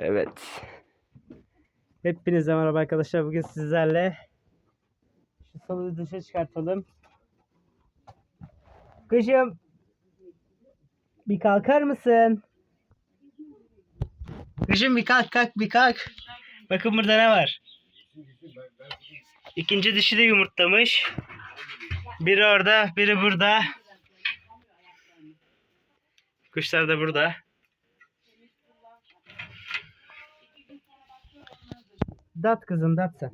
Evet. Hepinize merhaba arkadaşlar. Bugün sizlerle şu salı dışa çıkartalım. Kışım bir kalkar mısın? Kışım bir kalk kalk bir kalk. Bakın burada ne var? İkinci dişi de yumurtlamış. Biri orada, biri burada. Kuşlar da burada. Dat kızım dat sen.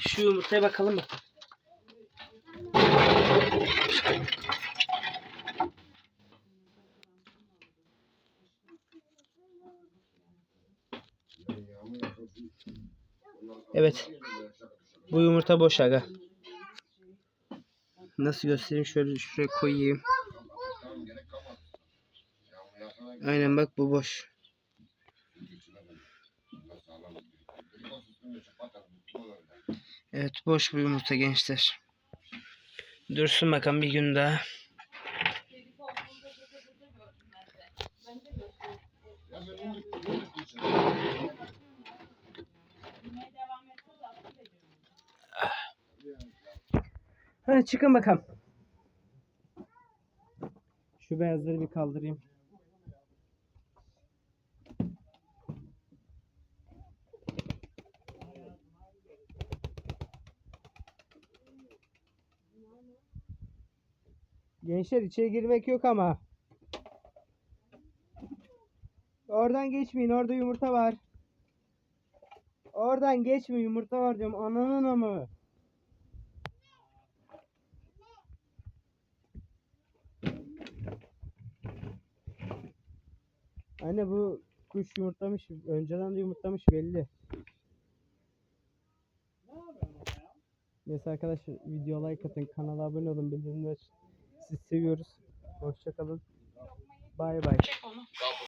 Şu yumurtaya bakalım mı? Evet. Bu yumurta boş aga. Nasıl göstereyim? Şöyle şuraya koyayım. Aynen bak bu boş. Evet boş bir yumurta gençler. Dursun bakalım bir gün daha. Hadi çıkın bakalım. Şu beyazları bir kaldırayım. Gençler içeri girmek yok ama. Oradan geçmeyin. Orada yumurta var. Oradan geçme yumurta var diyorum. Ananın amı. Anne bu kuş yumurtlamış. Önceden de yumurtlamış belli. Neyse arkadaşlar video like atın. Kanala abone olun. Bildirimleri açın. Sizi seviyoruz. Hoşçakalın. Bay bay.